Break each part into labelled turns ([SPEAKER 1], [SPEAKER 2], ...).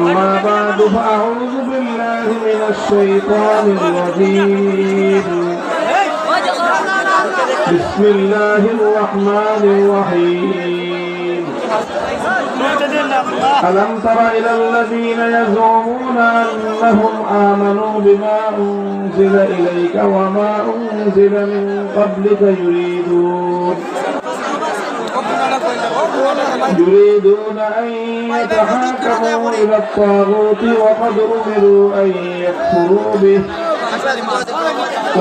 [SPEAKER 1] أما بعد فأعوذ بالله من الشيطان الرجيم. بسم الله الرحمن الرحيم. ألم تر إلى الذين يزعمون أنهم آمنوا بما أنزل إليك وما أنزل من قبلك يريدون يريدون أن يتحاكموا إلى الطاغوت وقد أمروا أن يكفروا به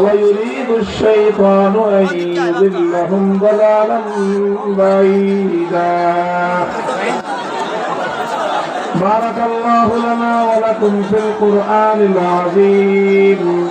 [SPEAKER 1] ويريد الشيطان أن يضلهم ضلالا بعيدا بارك الله لنا ولكم في القرآن العظيم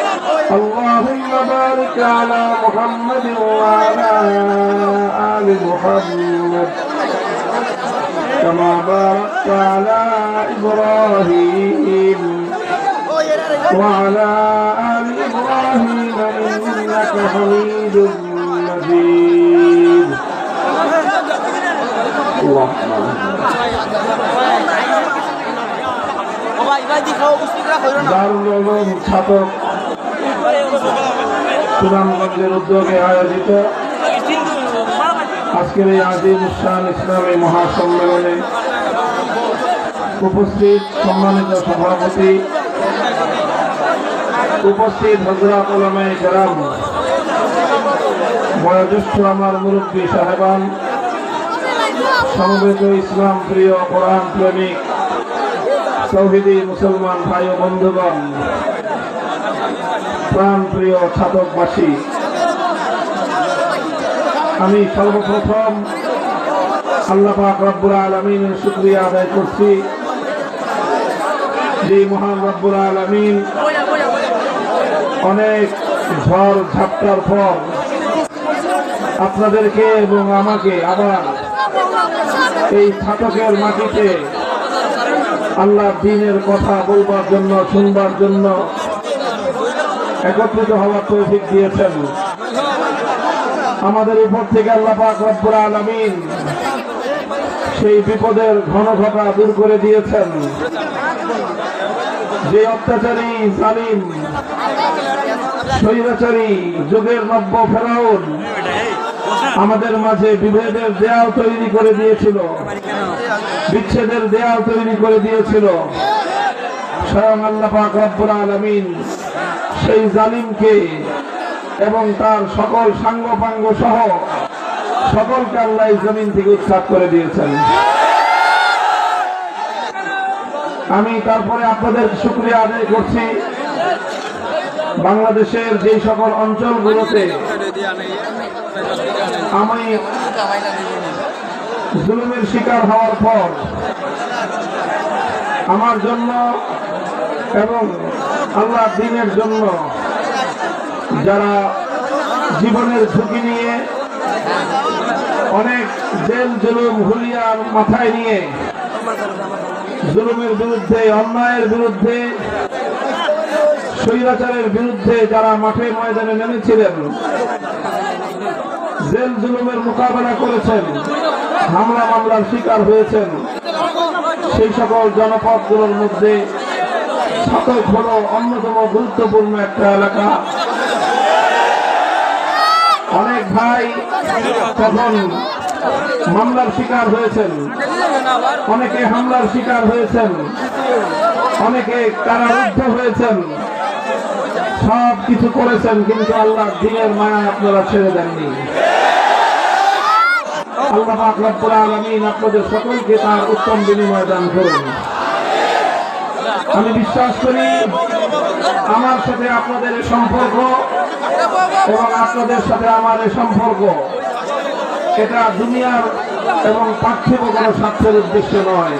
[SPEAKER 1] اللهم بارك على محمد وعلى آل محمد كما باركت على إبراهيم وعلى آل إبراهيم إنك حميد مجيد اللهم দারুল উলুম ছাতক সুনামগঞ্জের উদ্যোগে আয়োজিত আজকের এই আজিম উসান ইসলামী মহাসম্মেলনে উপস্থিত সম্মানিত সভাপতি, উপস্থিত হজরত ওলামে কেরাম, বয়োজ্যেষ্ঠ আমার মুরব্বী সাহেবান, সমবেত ইসলাম প্রিয় কোরআন প্রেমিক সৌহিদি মুসলমান ভাই ও বন্ধুগণ প্রাণ প্রিয় ছাতকবাসী আমি সর্বপ্রথম আল্লাহ পাক রব্বুল আলমিনের শুক্রিয়া আদায় করছি। যে মহান রব্বুল আলমিন অনেক ঝড় ঝাপটার পর আপনাদেরকে এবং আমাকে আবার এই ছাতকের মাটিতে আল্লাহ দিনের কথা বলবার জন্য, শুনবার জন্য একত্রিত হওয়ার তৌফিক দিয়েছেন। আমাদের উপর থেকে আল্লাহ পাক রব্বুল আলামিন সেই বিপদের ঘন ঘটা দূর করে দিয়েছেন। যে অত্যাচারী জালিম, স্বৈরাচারী যুগের নব্য ফেরাউন আমাদের মাঝে বিভেদের দেয়াল তৈরি করে দিয়েছিল, বিচ্ছেদের দেয়াল তৈরি করে দিয়েছিল। স্বয়ং আল্লাহ পাক রব্বুল আলামিন সেই জালিমকে এবং তার সকল সাঙ্গপাঙ্গ সহ সকলকে আল্লাহ জমিন থেকে উৎখাত করে দিয়েছেন। আমি তারপরে আপনাদের শুক্রিয়া আদায় করছি। বাংলাদেশের যে সকল অঞ্চলগুলোতে আমি জুলুমের শিকার হওয়ার পর আমার জন্য এবং আল্লাহ দিনের জন্য যারা জীবনের ঝুঁকি নিয়ে, অনেক জেল, জুলুম, হুলিয়ার মাথায় নিয়ে, জুলুমের বিরুদ্ধে, অন্যায়ের বিরুদ্ধে, স্বৈরাচারের বিরুদ্ধে যারা মাঠে ময়দানে নেমেছিলেন, জেল, জুলুমের মোকাবেলা করেছেন, হামলা, মামলার শিকার হয়েছেন, সেই সকল জনপদগুলোর মধ্যে ছাতক হল অন্যতম গুরুত্বপূর্ণ একটা এলাকা। অনেক ভাই তখন মামলার শিকার হয়েছেন। অনেকে হামলার শিকার হয়েছেন। অনেকে কারারুদ্ধ হয়েছেন। সব কিছু করেছেন, কিন্তু আল্লাহ দিনের মায়া আপনারা ছেড়ে দেননি। আল্লাহ আপনাদের সকলকে তার উত্তম বিনিময় দান করুন। আমি বিশ্বাস করি আমার সাথে আপনাদের সম্পর্ক এবং আপনাদের সাথে আমার সম্পর্ক। এটা দুনিয়ার এবং পার্থিব কোনো স্বার্থের উদ্দেশ্য নয়।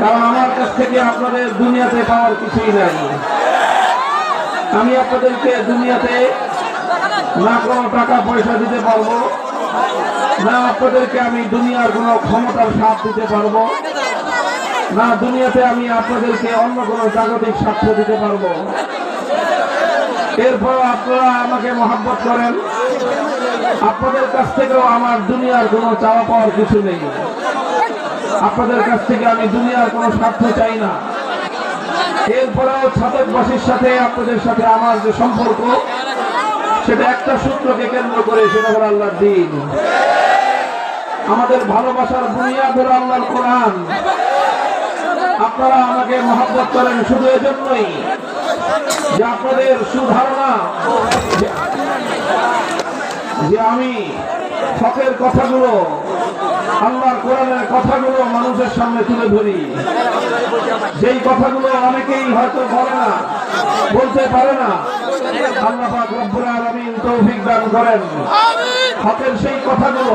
[SPEAKER 1] কারণ আমার কাছ থেকে আপনাদের দুনিয়াতে পাওয়ার কিছুই নাই। আমি আপনাদেরকে দুনিয়াতে না কোনো টাকা পয়সা দিতে পারব, না আপনাদেরকে আমি দুনিয়ার কোনো ক্ষমতার সাথ দিতে পারব। না, দুনিয়াতে আমি আপনাদেরকে অন্য কোনো জাগতিক সাক্ষ্য দিতে পারব। এরপর আপনারা আমাকে মহাব্বত করেন। আপনাদের কাছ থেকেও আমার দুনিয়ার কোনো চাওয়া পাওয়ার কিছু নেই। আপনাদের কাছ থেকে আমি দুনিয়ার কোনো স্বার্থ চাই না। এরপরেও ছাতকবাসীর সাথে, আপনাদের সাথে আমার যে সম্পর্ক, সেটা একটা সূত্রকে কেন্দ্র করে সেটা হলো আল্লাহর দিন। আমাদের ভালোবাসার বুনিয়াদ হলো আল্লাহর কোরআন। আপনারা আমাকে মহাব্বত করেন শুধু এজন্যই যে আপনাদের সুধারণা যে- আমি হকের কথাগুলো আল্লাহর কোরআনের কথাগুলো মানুষের সামনে তুলে ধরি। যেই কথাগুলো অনেকেই হয়তো বলে না বলতে পারে না। আল্লাহ পাক রব্বুল আলামিন তৌফিক দান করেন। হকের সেই কথাগুলো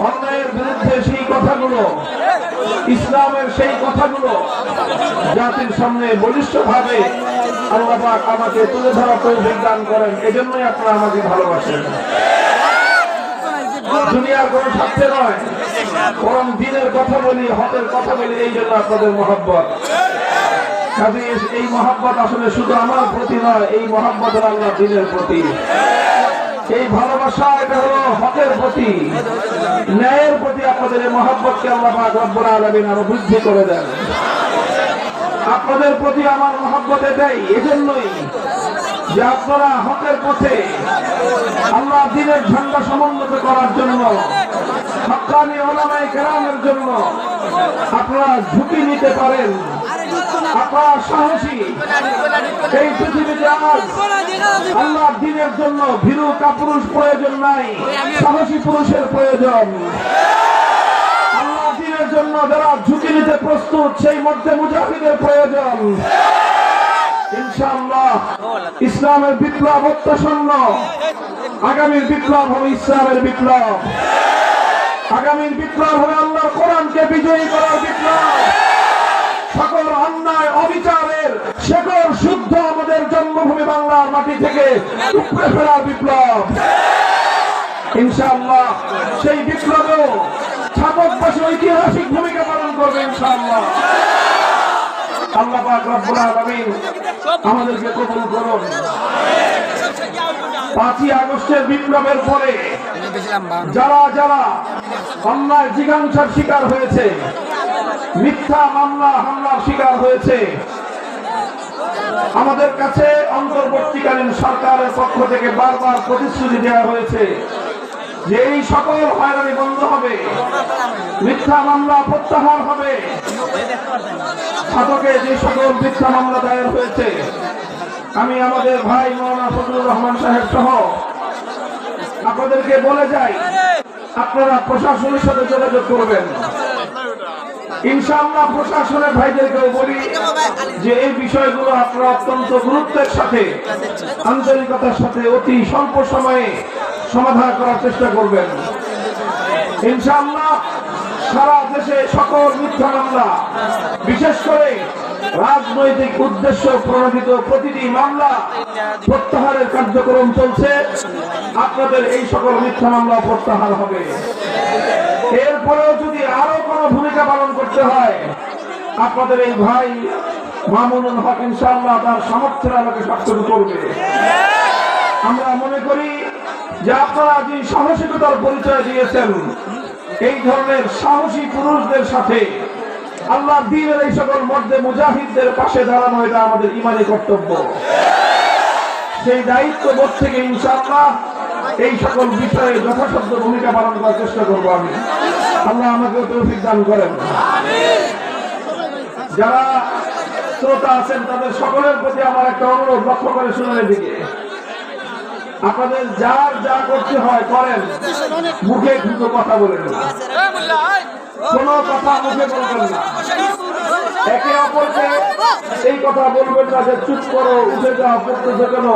[SPEAKER 1] অন্যায়ের বিরুদ্ধে সেই কথাগুলো, ইসলামের সেই কথাগুলো জাতির সামনে বলিষ্ঠভাবে আল্লাহ পাক আমাকে তুলে ধরা তৌফিক দান করেন। এজন্যই আপনারা আমাকে ভালোবাসেন। দুনিয়ার কোন স্বার্থে নয়, বরং দিনের কথা বলি, হকের কথা বলি, এই জন্য আপনাদের মহব্বত। এই মহব্বত আসলে শুধু আমার প্রতি নয়, এই মহব্বত আল্লাহ দিনের প্রতি। এই ভালোবাসা, এটা হলো হকের প্রতি। ন্যায়ের প্রতি আপনাদের এই মহব্বতকে আল্লাহ রব্বুল আলামিন আরও বৃদ্ধি করে দেন। আপনাদের প্রতি আমার মহব্বত এটাই, এজন্যই যে আপনারা হকের পথে আল্লাহ দিনের ঝান্ডা সমুন্নত করার জন্য, হকানি ওলামাই কেরামের জন্য আপনারা ঝুঁকি নিতে পারেন। আপনারা সাহসী। এই পৃথিবীতে আল্লাহ দিনের জন্য ভীরু কাপুরুষ প্রয়োজন নাই, সাহসী পুরুষের প্রয়োজন। জন্য যারা ঝুঁকি নিতে প্রস্তুত, সেই মধ্যে মুজাহিদের প্রয়োজন। ইসলামের বিপ্লব অত্যাসন্ন। আগামীর বিপ্লব হবে ইসলামের বিপ্লব। আগামীর বিপ্লব হবে আল্লাহর কোরআনকে বিজয়ী করার বিপ্লব। অন্যায় অবিচারের শেকড় শুদ্ধ আমাদের জন্মভূমি বাংলার মাটি থেকে উপড়ে ফেরার বিপ্লব। ইনশাআল্লাহ সেই বিপ্লবেও ছাপকবাসী ঐতিহাসিক ভূমিকা পালন করবে ইনশাআল্লাহ। যারা যারা অন্যায় জিজ্ঞাসার শিকার হয়েছে মিথ্যা মামলা, হামলার শিকার হয়েছে। আমাদের কাছে অন্তর্বর্তীকালীন সরকারের পক্ষ থেকে বারবার প্রতিশ্রুতি দেওয়া হয়েছে যে এই সকল হয়রানি বন্ধ হবে, মিথ্যা মামলা প্রত্যাহার হবে। ছাতকে যে সকল মিথ্যা মামলা দায়ের হয়েছে, আমি আমাদের ভাই মৌলানা ফজলুর রহমান সাহেব সহ আপনাদেরকে বলে যাই, আপনারা প্রশাসনের সাথে যোগাযোগ করবেন। ইনশাআল্লাহ প্রশাসনের ভাইদেরকেও বলি যে এই বিষয়গুলো আপনারা অত্যন্ত গুরুত্বের সাথে, আন্তরিকতার সাথে অতি স্বল্প সময়ে সমাধান করার চেষ্টা করবেন। ইনশাআল্লাহ সারা দেশে সকল মিথ্যা মামলা, বিশেষ করে রাজনৈতিক উদ্দেশ্য প্রণোদিত প্রতিটি মামলা প্রত্যাহারের কার্যক্রম চলছে। আপনাদের এই সকল মিথ্যা মামলা প্রত্যাহার হবে। এরপরেও যদি আরও কোনো ভূমিকা পালন করতে হয়, আপনাদের এই ভাই মামুনুল হক ইনশাআল্লাহ তার সামর্থ্যের আমাকে সক্ষম করবে। আমরা মনে করি যে আপনারা যে সাহসিকতার পরিচয় দিয়েছেন, এই ধরনের সাহসী পুরুষদের সাথে আল্লাহ দিনের এই সকল মধ্যে মুজাহিদদের পাশে দাঁড়ানো, এটা আমাদের ইমানি কর্তব্য। সেই দায়িত্ববোধ থেকে ইনশাআল্লাহ এই সকল বিষয়ে যথাসাধ্য ভূমিকা পালন করার চেষ্টা করব আমি। আল্লাহ আমাকে তৌফিক দান করেন। যারা শ্রোতা আছেন, তাদের সকলের প্রতি আমার একটা অনুরোধ লক্ষ্য করে শুনে দিকে আপনাদের যার যা করতে হয়, করেন। মুখে কিন্তু কথা বলেন না। কোনো কথা মুখে বলবেন না। একে অপরকে এই কথা বলবেন না যে চুপ করো, উঠে যাও কেন?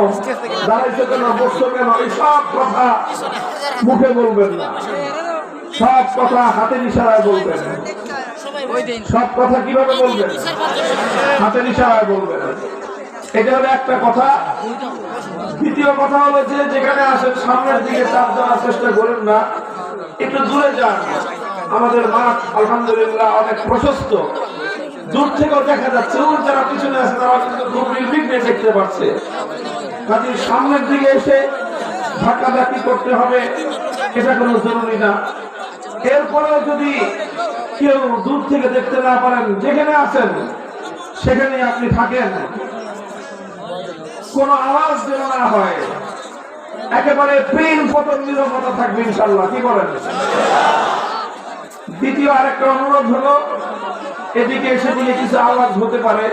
[SPEAKER 1] বসছো কেন? কথা মুখে বলবেন না। সব কথা ইশারায় বলবেন। সব কথা কীভাবে বলবেন? ইশারায় বলবেন। এটা হলো একটা কথা। দ্বিতীয় কথা হলো যে যেখানে আসেন সামনের দিকে চাপ দেওয়ার চেষ্টা করেন না। একটু দূরে যান। আমাদের মাঠ, আলহামদুলিল্লাহ, অনেক প্রশস্ত। দূর থেকেও দেখা যাচ্ছে, ওর যারা পিছনে আছে, তারা কিন্তু খুব নির্বিঘ্নে দেখতে পাচ্ছে কাজে সামনের দিকে এসে ধাক্কাধাক্কি করতে হবে, এটা কোনো জরুরি না। এরপরেও যদি কেউ দূর থেকে দেখতে না পারেন, যেখানে আছেন সেখানে আপনি থাকেন। কোনো আওয়াজ যেন না হয়, একেবারে প্রেম পতন নিরবতা থাকবে ইনশাল্লাহ কি বলেন? দ্বিতীয় আরেকটা অনুরোধ হলো এদিকে এসে দিলে কিছু আওয়াজ হতে পারে,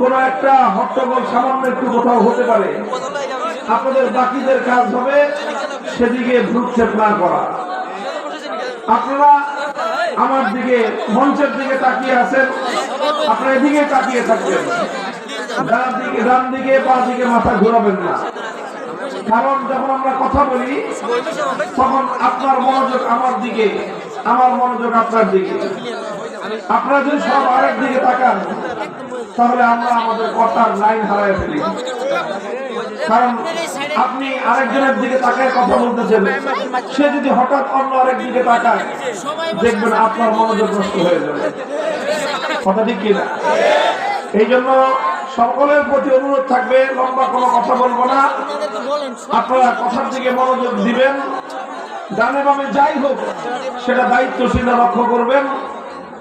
[SPEAKER 1] কোন একটা হট্টগোল সামান্য একটু কোথাও হতে পারে, আপনাদের বাকিদের কাজ হবে সেদিকে ভ্রুক্ষেপ না করা। আপনারা আমার দিকে, মঞ্চের দিকে তাকিয়ে আছেন, আপনারা এদিকে তাকিয়ে থাকবেন। ডান দিকে ডান দিকে, পা দিকে মাথা ঘোরাবেন না। কারণ যখন আমরা কথা বলি, তখন আপনার মনোযোগ আমার দিকে, আমার মনোযোগ আপনার দিকে। আপনারা যদি সব আরেক দিকে তাকান, তাহলে আমরা আমাদের কথার লাইন হারায় ফেলি। কারণ আপনি আরেকজনের দিকে তাকায় কথা বলতেছেন সে যদি হঠাৎ অন্য আরেক দিকে তাকায়, দেখবেন আপনার মনোযোগ নষ্ট হয়ে যাবে। কথা ঠিক কিনা? এই জন্য সকলের প্রতি অনুরোধ থাকবে, লম্বা কোনো কথা বলব না। আপনারা কথার দিকে মনোযোগ দিবেন। ডানে বামে যাই হোক, সেটা দায়িত্বশীল লক্ষ্য করবেন।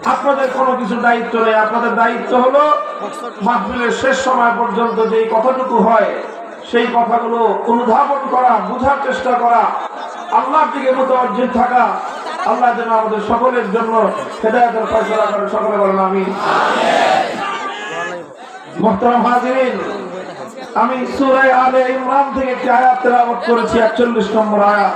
[SPEAKER 1] আপনাদের কোনো কিছু দায়িত্ব নেই। আপনাদের দায়িত্ব হলো মাহফিলের শেষ সময় পর্যন্ত যে কথাটুকু হয়, সেই কথাগুলো অনুধাবন করা, বোঝার চেষ্টা করা, আল্লাহর দিকে মতো অর্জিত থাকা, আল্লাহ যেন আমাদের সকলের জন্য হেদায়তের ফয়সলা করেন। সকলে বলেন আমি মোহতারাম হাজিরিন, আমি সূরা আলে ইমরান থেকে একটি আয়াত তেলাওয়াত করেছি 41 নম্বর আয়াত।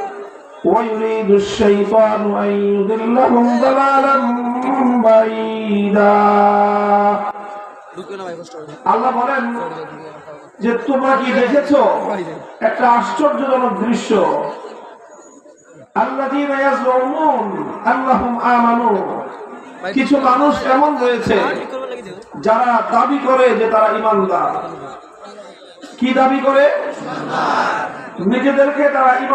[SPEAKER 1] ويريد الشيطان أن يضلهم ضلالا بعيدا আল্লাহ বলেন যে তোমরা কি দেখেছো একটা আশ্চর্যজনক দৃশ্য আল্লাযীনা ইয়াজলুমুন আন্নাহুম আমানু কিছু মানুষ এমন রয়েছে যারা দাবি করে যে তারা ইমানদার কি দাবি করে নিজেদেরকে তারা ইমান